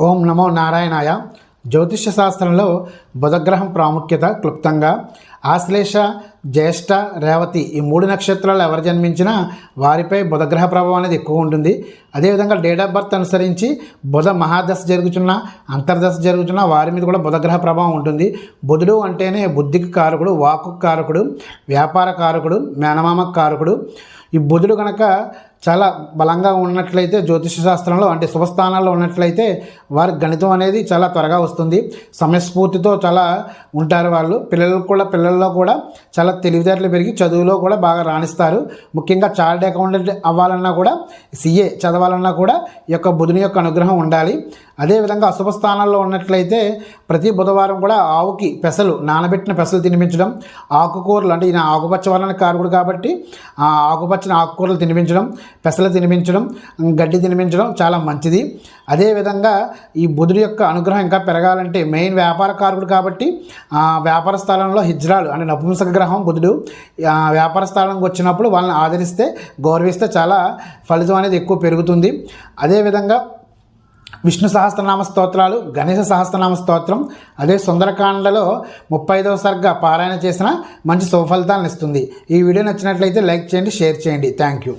ఓం నమో నారాయణాయ. జ్యోతిష్య శాస్త్రంలో బుధగ్రహం ప్రాముఖ్యత క్లుప్తంగా. ఆశ్లేష జ్యేష్ఠ రేవతి ఈ మూడు నక్షత్రాలు ఎవరు జన్మించినా వారిపై బుధగ్రహ ప్రభావం అనేది ఎక్కువ ఉంటుంది. అదేవిధంగా డేట్ ఆఫ్ బర్త్ అనుసరించి బుధ మహాదశ జరుగుతున్న అంతర్దశ జరుగుతున్న వారి మీద కూడా బుధగ్రహ ప్రభావం ఉంటుంది. బుధుడు అంటేనే బుద్ధికి కారకుడు వాక్కు కారకుడు వ్యాపార కారకుడు మేనమామ కారకుడు. ఈ బుధుడు కనుక చాలా బలంగా ఉన్నట్లయితే జ్యోతిష శాస్త్రంలో అంటే శుభస్థానాల్లో ఉన్నట్లయితే వారి గణితం అనేది చాలా త్వరగా వస్తుంది. సమయస్ఫూర్తితో చాలా ఉంటారు వాళ్ళు. పిల్లలకు కూడా పిల్లల్లో కూడా చాలా తెలివితేటలు పెరిగి చదువులో కూడా బాగా రాణిస్తారు. ముఖ్యంగా చార్ట్ అకౌంటెంట్ అవ్వాలన్నా కూడా సీఏ చదవాలన్నా కూడా ఈ యొక్క బుధుని యొక్క అనుగ్రహం ఉండాలి. అదేవిధంగా అశుభ స్థానాల్లో ఉన్నట్లయితే ప్రతి బుధవారం కూడా ఆవుకి పెసలు నానబెట్టిన పెసలు తినిపించడం ఆకుకూరలు అంటే ఈయన ఆకుపచ్చ వలన కారకుడు కాబట్టి ఆ ఆకుపచ్చని ఆకుకూరలు తినిపించడం పెసలు తినిపించడం గడ్డి తినిపించడం చాలా మంచిది. అదేవిధంగా ఈ బుధుడి యొక్క అనుగ్రహం ఇంకా పెరగాలంటే మెయిన్ వ్యాపార కారకుడు కాబట్టి ఆ వ్యాపార స్థలంలో హిజ్రాలు అంటే నపుంసక గ్రహం బుధుడు ఆ వ్యాపార స్థలంకి వచ్చినప్పుడు వాళ్ళని ఆదరిస్తే గౌరవిస్తే చాలా ఫలితం అనేది ఎక్కువ పెరుగుతుంది. అదేవిధంగా విష్ణు సహస్రనామ స్తోత్రాలు గణేశ సహస్రనామ స్తోత్రం అదే సుందరకాండలో ముప్పై ఐదవ సర్గ పారాయణ చేసిన మంచి సుఫలితాలను ఇస్తుంది. ఈ వీడియో నచ్చినట్లయితే లైక్ చేయండి షేర్ చేయండి. Thank you.